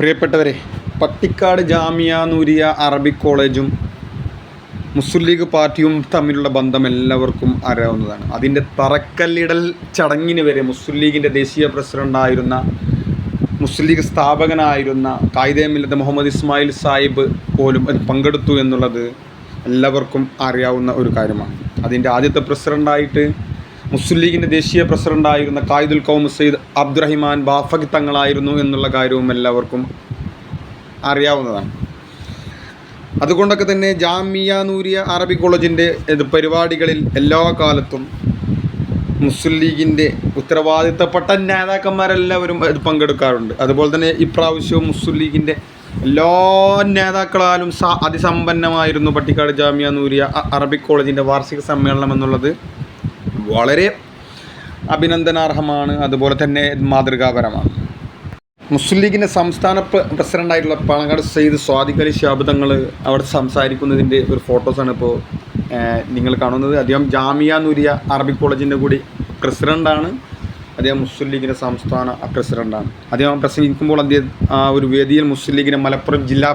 പ്രിയപ്പെട്ടവരെ പട്ടിക്കാട് ജാമിയ നൂരിയ അറബിക് കോളേജും മുസ്ലിം ലീഗ് പാർട്ടിയും തമ്മിലുള്ള ബന്ധം എല്ലാവർക്കും അറിയാവുന്നതാണ്. അതിന്റെ തറക്കല്ലിടൽ ചടങ്ങിന് വരെ മുസ്ലിം ലീഗിന്റെ ദേശീയ പ്രസിഡന്റായിരുന്ന മുസ്ലിം ലീഗ് സ്ഥാപകനായിരുന്ന കായിദേ മില്ലത്ത് മുഹമ്മദ് ഇസ്മായിൽ സാഹിബ് പോലും അത് പങ്കെടുത്തു എന്നുള്ളത് എല്ലാവർക്കും അറിയാവുന്ന ഒരു കാര്യമാണ്. അതിന്റെ ആദ്യത്തെ പ്രസിഡന്റായിട്ട് മുസ്ലിം ലീഗിന്റെ ദേശീയ പ്രസിഡന്റായിരുന്ന കായിദുൽ കൗം സയ്യിദ് അബ്ദുറഹിമാൻ ബാഫഖ് തങ്ങളായിരുന്നു എന്നുള്ള കാര്യവും എല്ലാവർക്കും അറിയാവുന്നതാണ്. അതുകൊണ്ടൊക്കെ തന്നെ ജാമിയ നൂരിയ അറബി കോളേജിന്റെ പരിപാടികളിൽ എല്ലാ കാലത്തും മുസ്ലിം ലീഗിന്റെ ഉത്തരവാദിത്തപ്പെട്ട നേതാക്കന്മാരെല്ലാവരും ഇത് പങ്കെടുക്കാറുണ്ട്. അതുപോലെ തന്നെ ഇപ്രാവശ്യവും മുസ്ലിം ലീഗിന്റെ എല്ലാ നേതാക്കളാലും അതിസമ്പന്നമായിരുന്നു പട്ടിക്കാട് ജാമിയ നൂരിയ അറബിക് കോളേജിന്റെ വാർഷിക സമ്മേളനം എന്നുള്ളത് വളരെ അഭിനന്ദനാർഹമാണ്. അതുപോലെ തന്നെ മാതൃകാപരമാണ്. മുസ്ലിം ലീഗിന്റെ സംസ്ഥാന പ്ര- പ്രസിഡന്റായിട്ടുള്ള പാണക്കാട് സയ്യിദ് സ്വാദിഖ് അലി ഷാബ് തങ്ങൾ അവിടെ സംസാരിക്കുന്നതിന്റെ ഒരു ഫോട്ടോസാണ് ഇപ്പോൾ നിങ്ങൾ കാണുന്നത്. അദ്ദേഹം ജാമിയ നൂരിയ അറബിക് കോളേജിന്റെ കൂടി പ്രസിഡന്റാണ് അദ്ദേഹം മുസ്ലിം ലീഗിന്റെ സംസ്ഥാന പ്രസിഡന്റാണ് അദ്ദേഹം പ്രസംഗിക്കുമ്പോൾ അദ്ദേഹം ആ ഒരു വേദിയിൽ മുസ്ലിം ലീഗിന്റെ മലപ്പുറം ജില്ലാ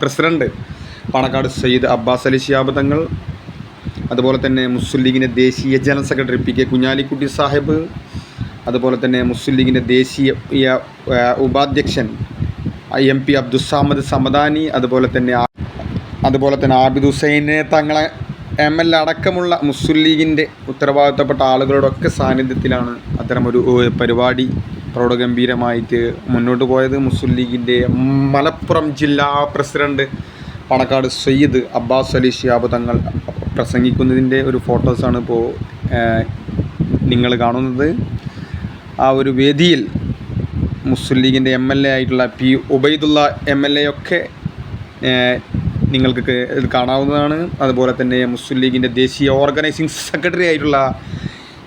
പ്രസിഡന്റ് പാണക്കാട് സയ്യിദ് അബ്ബാസ് അലി ഷിയാബ് തങ്ങൾ അതുപോലെ തന്നെ മുസ്ലിം ലീഗിന്റെ ദേശീയ general secretary P K Kunhalikutty Sahib അതുപോലെ തന്നെ മുസ്ലിം ലീഗിന്റെ ദേശീയ ഉപാധ്യക്ഷൻ എം പി അബ്ദുസാമദ് സമദാനി അതുപോലെ തന്നെ അതുപോലെ തന്നെ ആബിദ് ഹുസൈനെ തങ്ങളെ എം എൽ അടക്കമുള്ള മുസ്ലിം ലീഗിന്റെ ഉത്തരവാദിത്തപ്പെട്ട ആളുകളോടൊക്കെ സാന്നിധ്യത്തിലാണ് അത്തരമൊരു പരിപാടി പ്രൗഢഗംഭീരമായിട്ട് മുന്നോട്ട് പോയത്. മുസ്ലിം ലീഗിന്റെ മലപ്പുറം ജില്ലാ പ്രസിഡന്റ് പണക്കാട് സയ്യിദ് അബ്ബാസ് അലി ഷിയാബ് തങ്ങൾ പ്രസംഗിക്കുന്നതിന്റെ ഒരു ഫോട്ടോസാണ് ഇപ്പോൾ നിങ്ങൾ കാണുന്നത്. ആ ഒരു വേദിയിൽ മുസ്ലിം ലീഗിന്റെ എം എൽ എ ആയിട്ടുള്ള P Ubaidulla M L A ഒക്കെ നിങ്ങൾക്ക് ഇത് കാണാവുന്നതാണ്. അതുപോലെ തന്നെ മുസ്ലിം ലീഗിന്റെ ദേശീയ ഓർഗനൈസിംഗ് സെക്രട്ടറി ആയിട്ടുള്ള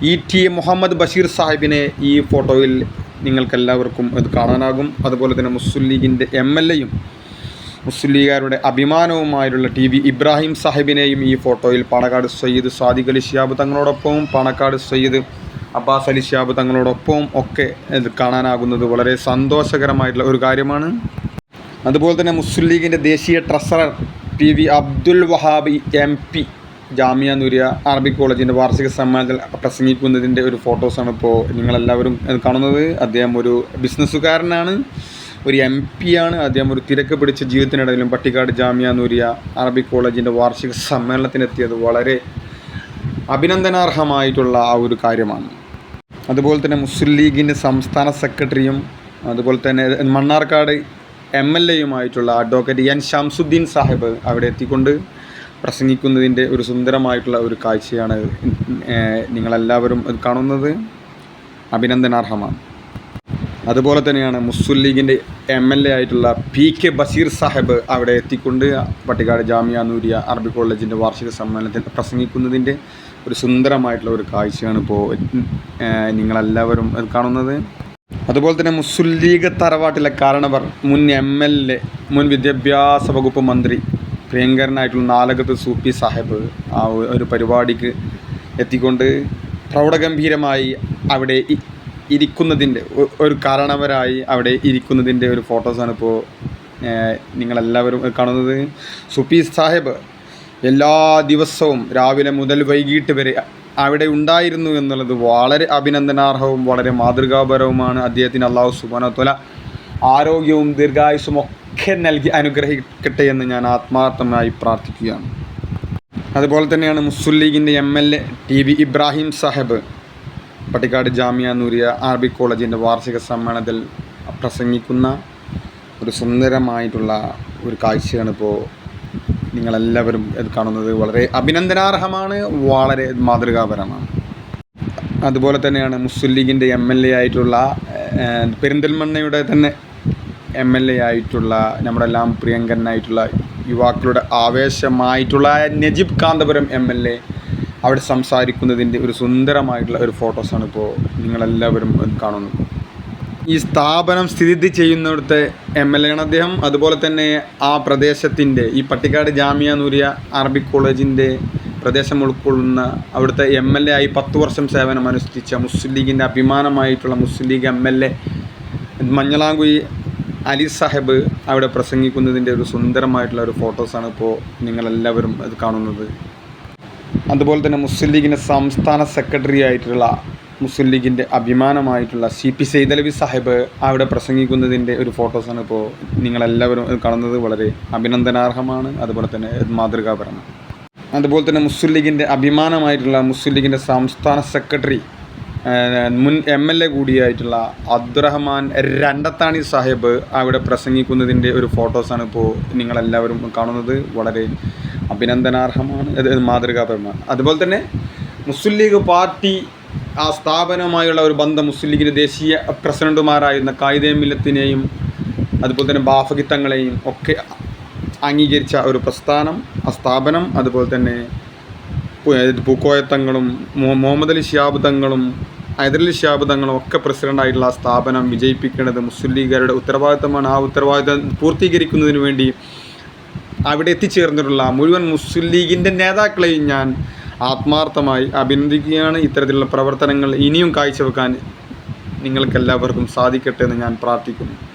E T A Muhammad Basheer സാഹിബിനെ ഈ ഫോട്ടോയിൽ നിങ്ങൾക്കെല്ലാവർക്കും ഇത് കാണാനാകും. അതുപോലെ തന്നെ മുസ്ലിം ലീഗിന്റെ എം എൽ എയും മുസ്ലിം ലീഗുകാരുടെ അഭിമാനവുമായിട്ടുള്ള ടി വി ഇബ്രാഹിം സാഹിബിനെയും ഈ ഫോട്ടോയിൽ പണക്കാട് സയ്യിദ് സാദിഖ് അലി ഷിയാബ് തങ്ങളോടൊപ്പവും പാണക്കാട് സയ്യിദ് അബ്ബാസ് അലി ഷിയാബ് തങ്ങളോടൊപ്പവും ഒക്കെ ഇത് കാണാനാകുന്നത് വളരെ സന്തോഷകരമായിട്ടുള്ള ഒരു കാര്യമാണ്. അതുപോലെ തന്നെ മുസ്ലിം ലീഗിന്റെ ദേശീയ treasurer P V Abdul Wahab M P Jamia Nooriya Arabic കോളേജിന്റെ വാർഷിക സമ്മേളനത്തിൽ പ്രസംഗിക്കുന്നതിന്റെ ഒരു ഫോട്ടോസാണ് ഇപ്പോൾ നിങ്ങളെല്ലാവരും കാണുന്നത്. അദ്ദേഹം ഒരു ബിസിനസ്സുകാരനാണ്. ഒരു എം പി ആണ് അദ്ദേഹം ഒരു തിരക്ക് പിടിച്ച ജീവിതത്തിനിടയിലും പട്ടിക്കാട് ജാമ്യ നൂരിയ അറബി കോളേജിന്റെ വാർഷിക സമ്മേളനത്തിനെത്തിയത് വളരെ അഭിനന്ദനാർഹമായിട്ടുള്ള ആ ഒരു കാര്യമാണ്. അതുപോലെ തന്നെ മുസ്ലിം ലീഗിന്റെ സംസ്ഥാന സെക്രട്ടറിയും അതുപോലെ തന്നെ മണ്ണാർക്കാട് എം എൽ എയുമായിട്ടുള്ള അഡ്വക്കേറ്റ് എൻ ഷംസുദ്ദീൻ സാഹിബ് അവിടെ എത്തിക്കൊണ്ട് പ്രസംഗിക്കുന്നതിന്റെ ഒരു സുന്ദരമായിട്ടുള്ള ഒരു കാഴ്ചയാണ് നിങ്ങളെല്ലാവരും കാണുന്നത്. അഭിനന്ദനാർഹമാണ്. അതുപോലെ തന്നെയാണ് മുസ്ലിം ലീഗിന്റെ എം എൽ എ ആയിട്ടുള്ള പി കെ ബഷീർ സാഹിബ് അവിടെ എത്തിക്കൊണ്ട് പട്ടിക്കാട് ജാമിയ നൂരിയ അറബി കോളേജിന്റെ വാർഷിക സമ്മേളനത്തിൽ പ്രസംഗിക്കുന്നതിന്റെ ഒരു സുന്ദരമായിട്ടുള്ള ഒരു കാഴ്ചയാണ് ഇപ്പോൾ നിങ്ങളെല്ലാവരും കാണുന്നത്. അതുപോലെ തന്നെ മുസ്ലിം ലീഗ് തറവാട്ടിലെ കാരണവർ മുൻ എം എൽ എ മുൻ വിദ്യാഭ്യാസ വകുപ്പ് മന്ത്രി പ്രിയങ്കരനായിട്ടുള്ള നാലകത്ത് സൂപ്പി സാഹിബ് ആ ഒരു പരിപാടിക്ക് എത്തിക്കൊണ്ട് പ്രൗഢഗംഭീരമായി അവിടെ ഇരിക്കുന്നതിന്റെ ഒരു കാരണവരായി അവിടെ ഇരിക്കുന്നതിന്റെ ഒരു ഫോട്ടോസാണ് ഇപ്പോൾ നിങ്ങളെല്ലാവരും കാണുന്നത്. സുപ്പി സാഹിബ് എല്ലാ ദിവസവും രാവിലെ മുതൽ വൈകിട്ട് വരെ അവിടെ ഉണ്ടായിരുന്നു എന്നുള്ളത് വളരെ അഭിനന്ദനാർഹവും വളരെ മാതൃകാപരവുമാണ്. അദ്ദേഹത്തിന് അള്ളാഹു സുബാനത്തോല ആരോഗ്യവും ദീർഘായുസും ഒക്കെ നൽകി അനുഗ്രഹിക്കട്ടെ എന്ന് ഞാൻ ആത്മാർത്ഥമായി പ്രാർത്ഥിക്കുകയാണ്. അതുപോലെ തന്നെയാണ് മുസ്ലിം ലീഗിന്റെ M L A T V Ibrahim Sahib Pattikkad Jamia Nooriya Arabic കോളേജിന്റെ വാർഷിക സമ്മേളനത്തിൽ പ്രസംഗിക്കുന്ന ഒരു സുന്ദരമായിട്ടുള്ള ഒരു കാഴ്ചയാണ് ഇപ്പോൾ നിങ്ങളെല്ലാവരും ഇത് കാണുന്നത്. വളരെ അഭിനന്ദനാർഹമാണ് വളരെ മാതൃകാപരമാണ്. അതുപോലെ തന്നെയാണ് മുസ്ലിം ലീഗിന്റെ എം എൽ എ ആയിട്ടുള്ള പെരിന്തൽമണ്ണയുടെ തന്നെ എം എൽ എ ആയിട്ടുള്ള നമ്മുടെ എല്ലാം പ്രിയങ്കരനായിട്ടുള്ള യുവാക്കളുടെ ആവേശമായിട്ടുള്ള Najeeb Kanthapuram M L A അവിടെ സംസാരിക്കുന്നതിന്റെ ഒരു സുന്ദരമായിട്ടുള്ള ഒരു ഫോട്ടോസാണ് ഇപ്പോൾ നിങ്ങളെല്ലാവരും കാണുന്നത്. ഈ സ്ഥാപനം സ്ഥിതി ചെയ്യുന്നിടത്തെ എം എൽ എ ആണ് അദ്ദേഹം. അതുപോലെ തന്നെ ആ പ്രദേശത്തിന്റെ ഈ പട്ടിക്കാട് ജാമിയ നൂരിയ അറബിക് കോളേജിന്റെ പ്രദേശം ഉൾക്കൊള്ളുന്ന അവിടുത്തെ എം എൽ എ ആയി പത്ത് വർഷം സേവനം അനുഷ്ഠിച്ച മുസ്ലിം ലീഗിന്റെ അഭിമാനമായിട്ടുള്ള Muslim League M L A Manjalamkuzhi Ali Sahib അവിടെ പ്രസംഗിക്കുന്നതിന്റെ ഒരു സുന്ദരമായിട്ടുള്ള ഒരു ഫോട്ടോസാണ് ഇപ്പോൾ നിങ്ങളെല്ലാവരും അത് കാണുന്നത്. അതുപോലെ തന്നെ മുസ്ലിം ലീഗിന്റെ സംസ്ഥാന സെക്രട്ടറി ആയിട്ടുള്ള മുസ്ലിം ലീഗിന്റെ അഭിമാനമായിട്ടുള്ള സി പി സൈദലവി സാഹിബ് അവിടെ പ്രസംഗിക്കുന്നതിന്റെ ഒരു ഫോട്ടോസാണ് ഇപ്പോൾ നിങ്ങളെല്ലാവരും കാണുന്നത്. വളരെ അഭിനന്ദനാർഹമാണ്. അതുപോലെ തന്നെ മാതൃകാപരമാണ്. അതുപോലെ തന്നെ മുസ്ലിം ലീഗിന്റെ അഭിമാനമായിട്ടുള്ള മുസ്ലിം ലീഗിന്റെ സംസ്ഥാന സെക്രട്ടറി മുൻ എം എൽ എ കൂടിയായിട്ടുള്ള അബ്ദുറഹ്മാൻ രണ്ടത്താണി സാഹിബ് അവിടെ പ്രസംഗിക്കുന്നതിന്റെ ഒരു ഫോട്ടോസാണ് ഇപ്പോൾ നിങ്ങളെല്ലാവരും കാണുന്നത്. വളരെ അഭിനന്ദനാർഹമാണ്. മാതൃകാപരമാണ്. അതുപോലെ തന്നെ മുസ്ലിം ലീഗ് പാർട്ടി ആ സ്ഥാപനവുമായുള്ള ഒരു ബന്ധം മുസ്ലിം ലീഗിന്റെ ദേശീയ പ്രസിഡന്റുമാരായിരുന്ന കായിദേ മില്ലത്തിനെയും അതുപോലെ തന്നെ ബാഫഗിത്തങ്ങളെയും ഒക്കെ അംഗീകരിച്ച ഒരു പ്രസ്ഥാനം ആ സ്ഥാപനം. അതുപോലെ തന്നെ പു- പൂക്കോയത്തങ്ങളും മു- മുഹമ്മദ് അലി ഷിയാബ് തങ്ങളും ഹൈദരലി ഷിയാബ് തങ്ങളും ഒക്കെ പ്രസിഡന്റായിട്ടുള്ള ആ സ്ഥാപനം വിജയിപ്പിക്കേണ്ടത് മുസ്ലിം ലീഗുകാരുടെ ഉത്തരവാദിത്തമാണ്. ആ ഉത്തരവാദിത്തം പൂർത്തീകരിക്കുന്നതിന് വേണ്ടി അവിടെ എത്തിച്ചേർന്നിട്ടുള്ള മുഴുവൻ മുസ്ലിം ലീഗിന്റെ നേതാക്കളെയും ഞാൻ ആത്മാർത്ഥമായി അഭിനന്ദിക്കുകയാണ്. ഇത്തരത്തിലുള്ള പ്രവർത്തനങ്ങൾ ഇനിയും കാഴ്ചവെക്കാൻ നിങ്ങൾക്കെല്ലാവർക്കും സാധിക്കട്ടെ എന്ന് ഞാൻ പ്രാർത്ഥിക്കുന്നു.